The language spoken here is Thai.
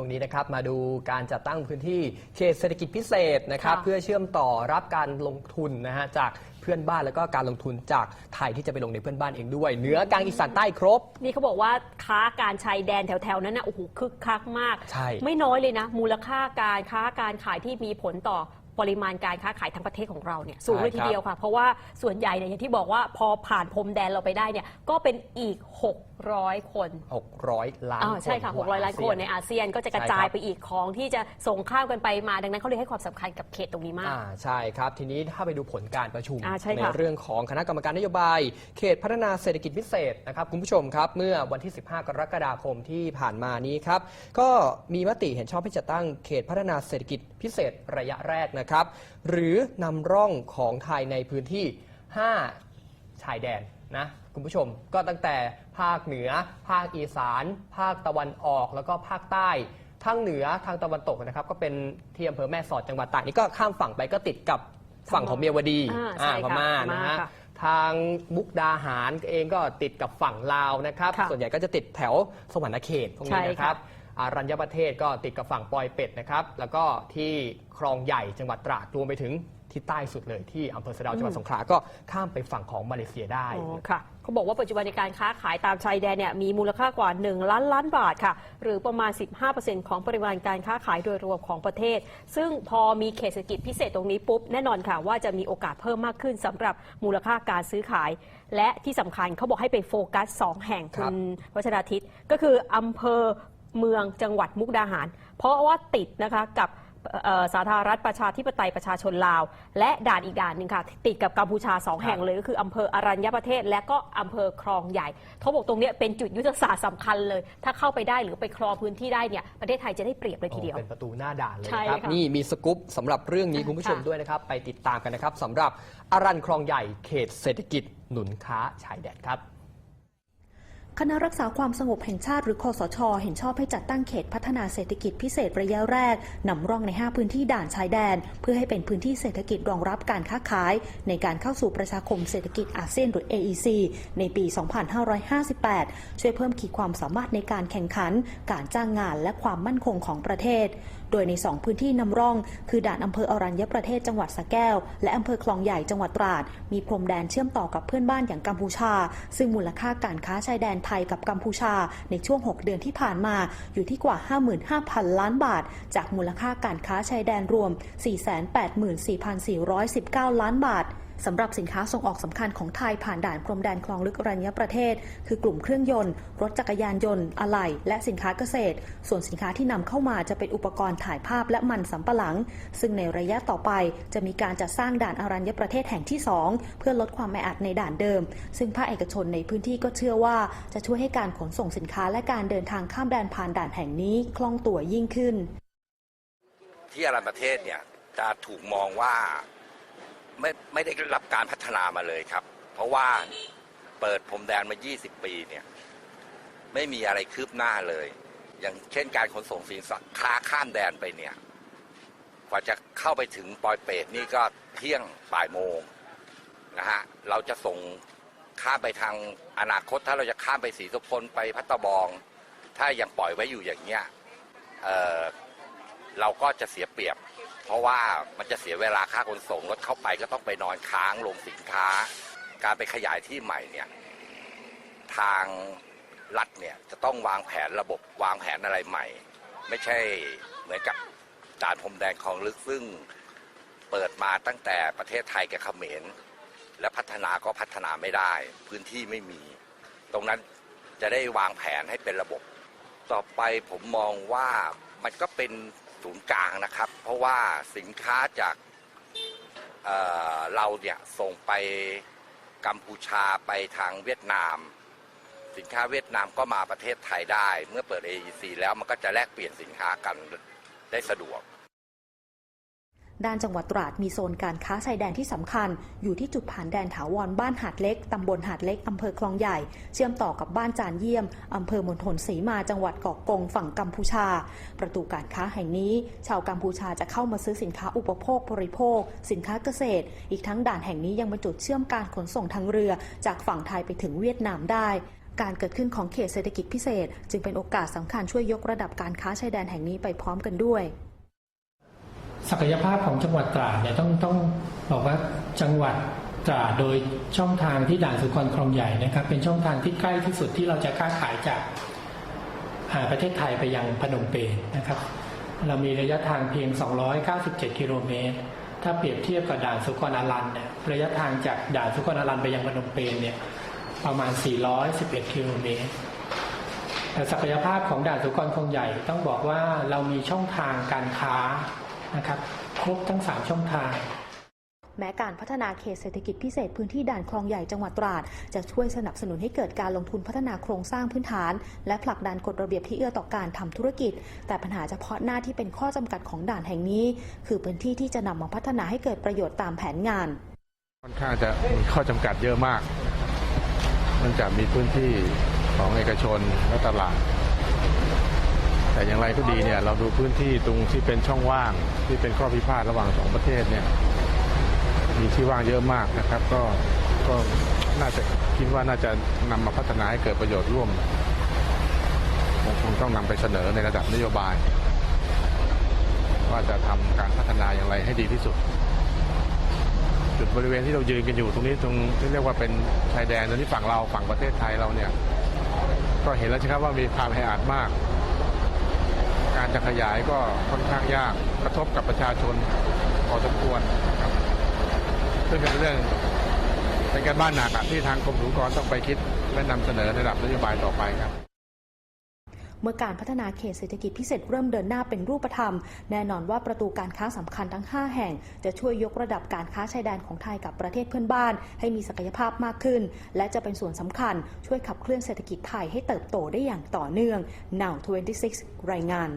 ช่วงนี้นะครับมาดูการจัดตั้งพื้นที่เขตเศรษฐกิจพิเศษนะครับ ค่ะเพื่อเชื่อมต่อรับการลงทุนนะฮะจากเพื่อนบ้านแล้วก็การลงทุนจากไทยที่จะไปลงในเพื่อนบ้านเองด้วยเหนือกลางอีสานใต้ครบ นี่เขาบอกว่าค้าการชายแดนแถวๆนั้นนะโอ้โหคึกคักมาก ใช่ ไม่น้อยเลยนะ มูลค่าการค้าการขายที่มีผลต่อปริมาณการค้าขายทั้งประเทศของเราเนี่ยสูงเลยทีเดียวค่ะ เพราะว่าส่วนใหญ่เนี่ยอย่างที่บอกว่าพอผ่านพรมแดนเราไปได้เนี่ยก็เป็นอีก 600 คน600 ล้านอ่าใช่ค่ะทั่ว600 ล้านคนในอาอาเซียนก็จะกระจายไปอีกของที่จะส่งข้ามกันไปมา ดังนั้นเขาเลยให้ความสำคัญกับเขตตรงนี้มาก อ่า ใช่ครับ ทีนี้ถ้าไปดูผลการประชุมอ่าใช่ค่ะเรื่องของคณะกรรมการนโยบาย เขตพัฒนาเศรษฐกิจพิเศษนะครับคุณผู้ชมครับ เมื่อวันที่ 15 กรกฎาคมที่ผ่านมานี้ครับ ก็มีมติเห็นชอบให้จัดตั้งเขตพัฒนาเศรษฐกิจพิเศษระยะแรกนะครับ หรือนำร่องของไทยในพื้นที่ 5 ชายแดน นะคุณผู้ชมก็ตั้งแต่ภาคเหนือ ภาคอีสาน ภาคตะวันออกแล้วก็ภาคใต้ทางเหนือทางตะวันตกนะครับ ก็เป็นที่อำเภอแม่สอดจังหวัดตากนี่ก็ข้ามฝั่งไปก็ติดกับฝั่งของเมียวดีอ่าใช่อ่าค่ะพม่าพม่านะฮะค่ะทางมุกดาหารเองก็ติดกับฝั่งลาวนะครับค่ะส่วนใหญ่ก็จะติดแถวสวรรณเขตพวกนี้ใช่นะครับ อารัญญประเทศก็ติดกับฝั่งปอยเป็ดนะครับ แล้วก็ที่คลองใหญ่จังหวัดตราดรวมไปถึงที่ใต้สุดเลยที่อำเภอสะเดาจังหวัดสงขลาก็ข้ามไปฝั่งของมาเลเซียได้ อ๋อค่ะเขาบอกว่าปัจจุบันในการค้าขายตามชายแดนเนี่ยมีมูลค่ากว่า 1 ล้านล้านบาทค่ะ หรือประมาณ 15%ของปริมาณการค้าขายโดยรวมของประเทศ ซึ่งพอมีเขตเศรษฐกิจพิเศษตรงนี้ปุ๊บ แน่นอนค่ะว่าจะมีโอกาสเพิ่มมากขึ้นสำหรับมูลค่าการซื้อขาย และที่สำคัญเขาบอกให้ไปโฟกัส 2 แห่งครัคุบณวัชราทิตก็คืออำเภอ เมืองจังหวัดมุกดาหาร เพราะว่าติดนะคะกับเอ่อสาธารณรัฐประชาธิปไตยประชาชนลาว และด่านอีกด่านหนึ่งค่ะ ติดกับกัมพูชาสองแห่งเลยก็คืออำเภออรัญญประเทศ และก็อำเภอคลองใหญ่เขาบอกตรงเนี้ยเป็นจุดยุทธศาสตร์สำคัญเลย ถ้าเข้าไปได้หรือไปครองพื้นที่ได้เนี่ยประเทศไทยจะได้เปรียบเลยทีเดียวโอ้เป็นประตูหน้าด่านเลยใช่นะครับค่ะนี่มีสกู๊ปสำหรับเรื่องนี้ค่ะคุณผู้ชมด้วยนะครับ ไปติดตามกันนะครับสำหรับอารันคลองใหญ่เขตเศรษฐกิจหนุนค้าชายแดนครับ คณะรักษาความสงบแห่งชาติหรือคอสช เห็นชอบให้จัดตั้งเขตพัฒนาเศรษฐกิจพิเศษระยะแรกนำร่องใน 5 พื้นที่ด่านชายแดน เพื่อให้เป็นพื้นที่เศรษฐกิจรองรับการค้าขาย ในการเข้าสู่ประชาคมเศรษฐกิจอาเซียนหรือ AEC ในปี 2558 ช่วยเพิ่มขีดความสามารถในการแข่งขัน การจ้างงานและความมั่นคงของประเทศ โดยใน 2 พื้นที่นำร่อง คือด่านอำเภออรัญญประเทศจังหวัดสะแก้ว และอำเภอคลองใหญ่จังหวัดตราด มีพรมแดนเชื่อมต่อกับเพื่อนบ้านอย่างกัมพูชา ซึ่งมูลค่าการค้าชายแดนไทยกับกัมพูชา ในช่วง 6 เดือนที่ผ่านมา อยู่ที่กว่า 55,000 ล้านบาท จากมูลค่าการค้าชายแดนรวม 484,419 ล้านบาท สำหรับสินค้าส่งออกสำคัญของไทยผ่านด่านพรมแดนคลองลึกอรัญญประเทศ คือกลุ่มเครื่องยนต์ รถจักรยานยนต์ อะไหล่ และสินค้าเกษตร ส่วนสินค้าที่นำเข้ามาจะเป็นอุปกรณ์ถ่ายภาพและมันสำปะหลัง ซึ่งในระยะต่อไปจะมีการจัดสร้างด่านอรัญญประเทศแห่งที่ 2 เพื่อลดความแออัดในด่านเดิม ซึ่งภาคเอกชนในพื้นที่ก็เชื่อว่าจะช่วยให้การขนส่งสินค้าและการเดินทางข้ามแดนผ่านด่านแห่งนี้คล่องตัวยิ่งขึ้น ที่อารันประเทศเนี่ยจะถูกมองว่า ไม่ไม่ได้รับการพัฒนามาเลยครับ เพราะว่าเปิดพรมแดนมา 20 ปีเนี่ยไม่มีอะไรคืบหน้าเลย อย่างเช่นการขนส่งสินค้าข้ามแดนไปเนี่ยกว่าจะเข้าไปถึงปอยเปตนี่ก็เที่ยงบ่ายโมงนะฮะเราจะส่งข้ามไปทางอนาคต ถ้าเราจะข้ามไปสีสุพลไปพัตตบอง ถ้ายังปล่อยไว้อยู่อย่างเงี้ยเเราก็จะเสียเปรียบ เพราะว่ามันจะเสียเวลาค่าขนส่งรถเข้าไปก็ต้องไปนอนค้างลงสินค้า การไปขยายที่ใหม่เนี่ยทางรัฐเนี่ยจะต้องวางแผนระบบวางแผนอะไรใหม่ ไม่ใช่เหมือนกับด่านพรมแดนของลึกซึ่งเปิดมาตั้งแต่ประเทศไทยกับเขมร และพัฒนาก็พัฒนาไม่ได้ พื้นที่ไม่มี ตรงนั้นจะได้วางแผนให้เป็นระบบ ต่อไปผมมองว่ามันก็เป็นศูนย์กลางนะครับ ราะว่าสินค้าจากเเราเนี่ยส่งไปกัมพูชาไปทางเวียดนาม สินค้าเวียดนามก็มาประเทศไทยได้ เมื่อเปิด AEC แล้วมันก็จะแลกเปลี่ยนสินค้ากันได้สะดวก ด้านจังหวัดตราดมีโซนการค้าชายแดนที่สำคัญ อยู่ที่จุดผ่านแดนถาวรบ้านหาดเล็กตำบลหาดเล็กอำเภอคลองใหญ่ เชื่อมต่อกับบ้านจานเยี่ยมอำเภอมณฑลศรีมาจังหวัดเกาะกงฝั่งกัมพูชา ประตูการค้าแห่งนี้ ชาวกัมพูชาจะเข้ามาซื้อสินค้าอุปโภคบริโภค สินค้าเกษตร อีกทั้งด่านแห่งนี้ยังเป็นจุดเชื่อมการขนส่งทางเรือ จากฝั่งไทยไปถึงเวียดนามได้การเกิดขึ้นของเขตเศรษฐกิจพิเศษ จึงเป็นโอกาสสำคัญช่วยยกระดับการค้าชายแดนแห่งนี้ไปพร้อมกันด้วย ศักยภาพของจังหวัดตราดเนี่ยต้องต้องบอกว่าจังหวัดตราดโดยช่องทางที่ด่านสุกรคลองใหญ่นะครับ เป็นช่องทางที่ใกล้ที่สุดที่เราจะค้าขายจากอ่าประเทศไทยไปยังพนมเปญนะครับ เรามีระยะทางเพียง 297 กิโลเมตร ถ้าเปรียบเทียบกับด่านสุกรอารันเนี่ยระยะทางจากด่านสุกรอารันไปยังพนมเปญเนี่ยประมาณ 411 กิโลเมตรแต่ศักยภาพของด่านสุกรคลองใหญ่ต้องบอกว่าเรามีช่องทางการค้า นะครับครบทั้ง 3 ช่องทางแม้การพัฒนาเขตเศรษฐกิจพิเศษพื้นที่ด่านคลองใหญ่จังหวัดตราด จะช่วยสนับสนุนให้เกิดการลงทุนพัฒนาโครงสร้างพื้นฐาน และผลักดันกฎระเบียบที่เอื้อต่อการทำธุรกิจ แต่ปัญหาเฉพาะหน้าที่เป็นข้อจำกัดของด่านแห่งนี้ คือพื้นที่ที่จะนำมาพัฒนาให้เกิดประโยชน์ตามแผนงาน ค่อนข้างจะมีข้อจำกัดเยอะมากเนื่องจากมีพื้นที่ของเอกชนและตลาด แต่อย่างไรก็ดีเนี่ยเราดูพื้นที่ตรงที่เป็นช่องว่างที่เป็นข้อพิพาทระหว่างสองประเทศเนี่ยมีที่ว่างเยอะมากนะครับ ก็ก็น่าจะคิดว่าน่าจะนำมาพัฒนาให้เกิดประโยชน์ร่วมคงต้องนำไปเสนอในระดับนโยบาย ว่าจะทำการพัฒนาอย่างไรให้ดีที่สุด จุดบริเวณที่เรายืนกันอยู่ตรงนี้ตรงที่เรียกว่าเป็นชายแดนตรงนี้ฝั่งเราฝั่งประเทศไทยเราเนี่ย ก็เห็นแล้วใช่ครับว่ามีความแออัดมาก การจะขยายก็ค่อนข้างยากกระทบกับประชาชนพอสมควรครับซึ่งเป็นเรื่องเป็นการบ้านหนักอะที่ทางกรมศุลกากรต้องไปคิดและนำเสนอในระดับนโยบายต่อไปครับ เมื่อการพัฒนาเขตเศรษฐกิจพิเศษเริ่มเดินหน้าเป็นรูปธรรม แน่นอนว่าประตูการค้าสำคัญทั้ง 5 แห่ง จะช่วยยกระดับการค้าชายแดนของไทยกับประเทศเพื่อนบ้าน ให้มีศักยภาพมากขึ้น และจะเป็นส่วนสำคัญช่วยขับเคลื่อนเศรษฐกิจไทยให้เติบโตได้อย่างต่อเนื่อง Now 26 รายงาน